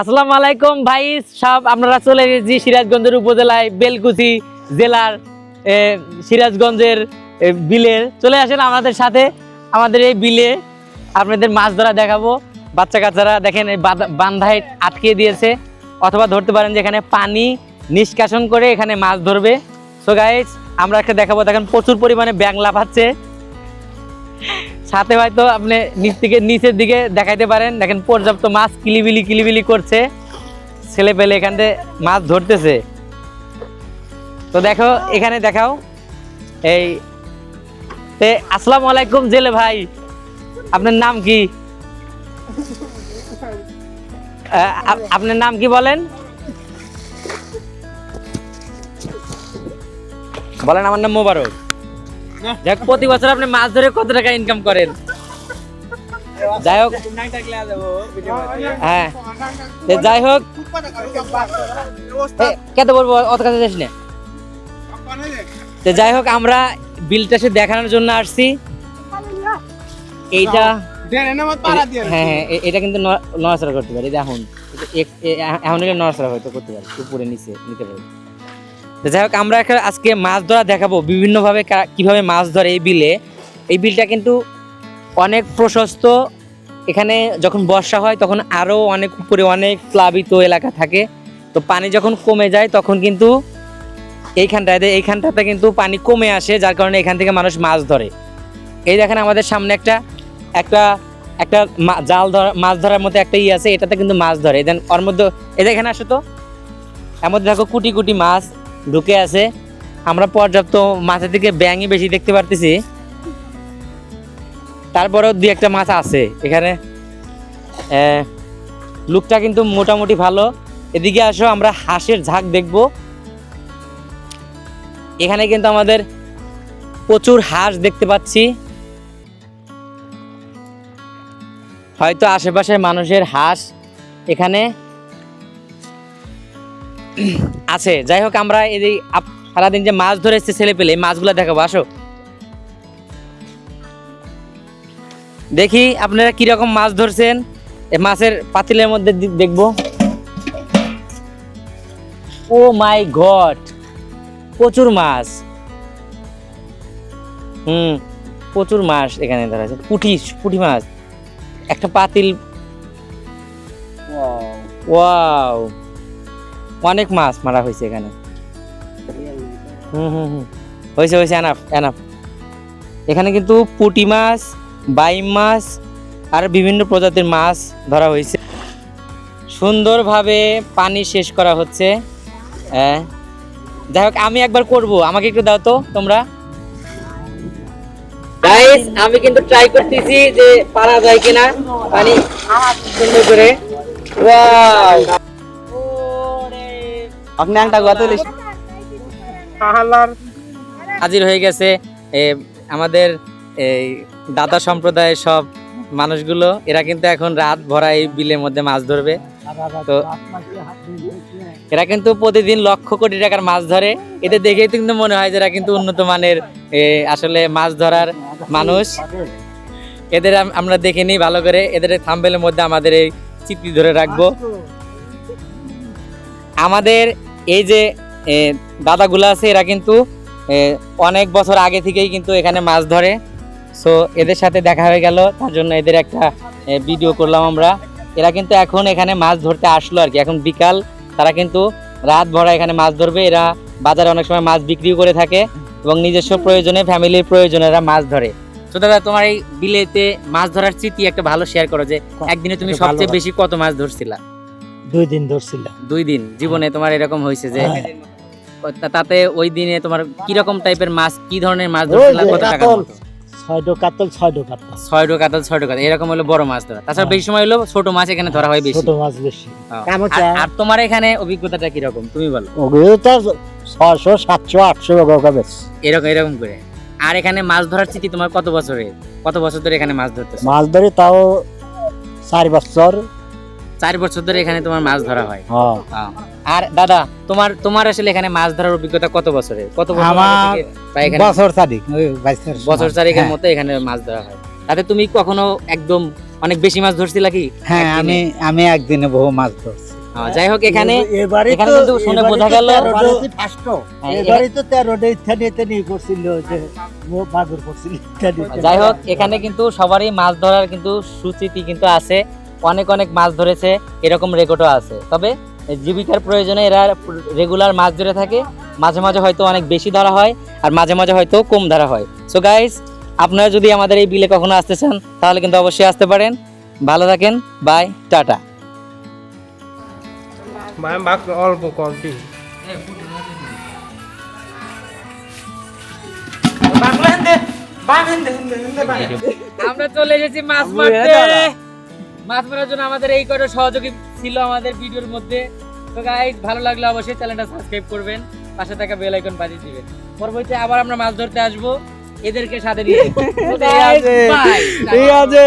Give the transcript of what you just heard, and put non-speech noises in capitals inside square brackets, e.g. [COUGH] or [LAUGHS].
আসসালামু আলাইকুম ভাই, সব আপনারা চলে এসেছি সিরাজগঞ্জের উপজেলায়, বেলকুচি জেলার সিরাজগঞ্জের বিলের। চলে আসেন আমাদের সাথে, আমাদের এই বিলে আপনাদের মাছ ধরা দেখাবো। বাচ্চা কাচ্চারা দেখেন এই বান্ধায় আটকে দিয়েছে, অথবা ধরতে পারেন যে এখানে পানি নিষ্কাশন করে এখানে মাছ ধরবে। সো গাইস আমরা একটা দেখাবো, দেখেন প্রচুর পরিমাণে ব্যাং লাফাচ্ছে। সাথে হয়তো আপনি নিচ থেকে নিচের দিকে দেখাইতে পারেন। দেখেন, পর্যাপ্ত মাছ কিলিবিলি কিলিবিলি করছে। ছেলে পেলে এখান থেকে মাছ ধরতেছে। তো দেখো, এখানে দেখাও। এই আসসালামু আলাইকুম জেলে ভাই। আপনার নাম কি? আপনার নাম কি বলেন? বলেন আমার নাম মোবারক। দেখ প্রতি বছর আপনি মাছ ধরে কত টাকা ইনকাম করেন যাই হোক হ্যাঁ যাই হোক কত বলব অত কাছে যাস না তো যাই হোক আমরা বিলটা সে দেখানোর জন্য আসছি এইটা হ্যাঁ হ্যাঁ এটা কিন্তু নড়াচড়া করতে পারে এ- এখন নড়াচড়া হয়তো করতে পারে উপরে নিচে নিতে পারে যাই হোক, আমরা আজকে মাছ ধরা দেখাবো, বিভিন্নভাবে কীভাবে মাছ ধরে এই বিলে। এই বিলটা কিন্তু অনেক প্রশস্ত। এখানে যখন বর্ষা হয়, তখন আরও অনেক উপরে অনেক প্লাবিত এলাকা থাকে। তো পানি যখন কমে যায়, তখন কিন্তু এইখানটাতে এইখানটাতে কিন্তু পানি কমে আসে, যার কারণে এখান থেকে মানুষ মাছ ধরে। এই দেখেন আমাদের সামনে একটা একটা একটা জাল ধরা, মাছ ধরার মতো একটা ই আছে, এটাতে কিন্তু মাছ ধরে। দেন, ওর মধ্যে, এই দেখেন আসো তো। এর মধ্যে দেখো কুটি কুটি মাছ। ঢুকে আছে। আমরা পর্যাপ্ত মাছের দিকে ব্যাঙই বেশি দেখতে পারতেছি। তারপরেও দুই একটা মাছ আছে এখানে। লুকটা কিন্তু মোটামুটি ভালো। এদিকে আসো, আমরা হাঁসের ঝাঁক দেখব। এখানে কিন্তু আমাদের প্রচুর হাঁস দেখতে পাচ্ছি। হয়তো আশেপাশের মানুষের হাঁস এখানে [CLEARS THROAT] আছে। যাই হোক, আমরা এই সারাদিন যে মাছ ধরে এসছে ছেলে পেলে মাছগুলো দেখাবো, আসো। দেখি আপনারা কীরকম মাছ ধরছেন। মাছের পাতিলের মধ্যে দেখব। ও মাই গড, প্রচুর মাছ। হুম, প্রচুর মাছ এখানে ধরা আছে। পুঁটি পুঁটি মাছ। একটা পাতিল। ওয়াও। অনেক মাছ মারা হয়েছে এখানে। হুম হুম হুম। হয়েছে হয়েছে এনাফ এনাফ এখানে কিন্তু পুঁটি মাছ, বাইম মাছ, আর বিভিন্ন প্রজাতির মাছ ধরা হয়েছে। সুন্দরভাবে পানি শেষ করা হচ্ছে। হ্যাঁ। যাই হোক, আমি একবার করব। আমাকে একটু দাও তো, তোমরা। আমি কিন্তু ট্রাই করতেছি যে পারা যায় কিনা। পানি সুন্দর করে। আপনি একটা কথা বলিস হাজির হয়ে গেছে আমাদের এই দাদা সম্প্রদায়ের সব মানুষগুলো এরা কিন্তু এখন রাত ভরা এই বিলের মধ্যে মাছ ধরবে। তো এরা কিন্তু প্রতিদিন লক্ষ কোটি টাকার মাছ ধরে। এদের দেখেই কিন্তু মনে হয় যে এরা কিন্তু উন্নত মানের আসলে মাছ ধরার মানুষ। এদের আমরা দেখে নিই ভালো করে। এদের থাম্বেলের মধ্যে আমাদের এই চিত্রি ধরে রাখব। আমাদের এই যে দাদাগুলো আছে এরা কিন্তু অনেক বছর আগে থেকেই কিন্তু এখানে মাছ ধরে। সো এদের সাথে দেখা হয়ে গেল তার জন্য এদের একটা ভিডিও করলাম আমরা। এরা কিন্তু এখন এখানে মাছ ধরতে আসলো আর কি। এখন বিকাল তারা কিন্তু রাত ভরা এখানে মাছ ধরবে। এরা বাজারে অনেক সময় মাছ বিক্রিও করে থাকে এবং নিজস্ব প্রয়োজনে ফ্যামিলির প্রয়োজনে এরা মাছ ধরে। তো দাদা তোমার এই বিলেতে মাছ ধরার স্মৃতি একটা ভালো শেয়ার করো যে একদিনে তুমি সবচেয়ে বেশি কত মাছ ধরছিলা? দুই দিন ধরছিলাম। দুই দিন? জীবনে তোমার এরকম হয়েছে যে হ্যাঁ। তাতে ওই দিনে তোমার কি রকম টাইপের মাছ কি ধরনের মাছ ধরছিলা কত টাকা কাতল। ছয় ডো কাতল ছয় ডো কাতল। ছয় ডো কাতল ছয় ডো কাতল এরকম হলো বড় মাছ ধরা। তাছাড়া হ্যাঁ। বেশি সময় হলো ছোট মাছ এখানে ধরা হয় বেশি। ছোট মাছ বেশি। আর- তোমার এখানে অভিজ্ঞতাটা কি রকম তুমি বলো। ওগুলো তো ছয়শো সাতশো আটশো টাকা বেশ। এরকম এরকম করে। আর এখানে মাছ ধরার স্মৃতি তোমার কত বছরে কত বছর ধরে এখানে মাছ ধরতেছো? মাছ ধরে তাও চার বছর চার বছর ধরে এখানে তোমার মাছ ধরা হয়। হ্যাঁ। হ্যাঁ। আর দাদা তোমার তোমার আসলে এখানে মাছ ধরার অভিজ্ঞতা কত বছরের? কত বছর বছর চারিক বছর চারেকের হ্যাঁ। মতো এখানে মাছ ধরা হয়। তাতে তুমি কখনো একদম অনেক বেশি মাছ ধরছিল কি? হ্যাঁ আমি আমি একদিনে বহু মাছ ধরছি। যাই হোক এখানে এবারে এখানে কিন্তু শুনে বোঝা গেল হ্যাঁ, এবারে তো তেরোটা ইত্যাদি ইত্যাদি করছিল যে। যাই হোক এখানে কিন্তু সবারই মাছ ধরার কিন্তু সুচিতি কিন্তু আছে। অনেক অনেক মাছ ধরেছে এরকম রেকর্ডও আছে। তবে জীবিকার প্রয়োজনে এরা রেগুলার মাছ ধরে থাকে। মাঝে মাঝে হয়তো অনেক বেশি ধরা হয় আর মাঝে মাঝে হয়তো কম ধরা হয়। সো গাইস আপনারা যদি আমাদের এই বিলে কখনো আসতে চান তাহলে কিন্তু অবশ্যই আসতে পারেন। ভালো থাকেন বাই টাটা। অল্প কমটি আমরা চলে এসেছি মাছ মারতে। মাছ মারার জন্য আমাদের এই কটা সহযোগী ছিল আমাদের ভিডিওর মধ্যে। তো গাইজ ভালো লাগলে অবশ্যই চ্যানেলটা সাবস্ক্রাইব করবেন পাশে থাকা বেল আইকন বাজিয়ে দিবেন। পরবর্তীতে আবার আমরা মাছ ধরতে আসব এদেরকে সাথে নিয়ে. ঠিক [LAUGHS] আছে।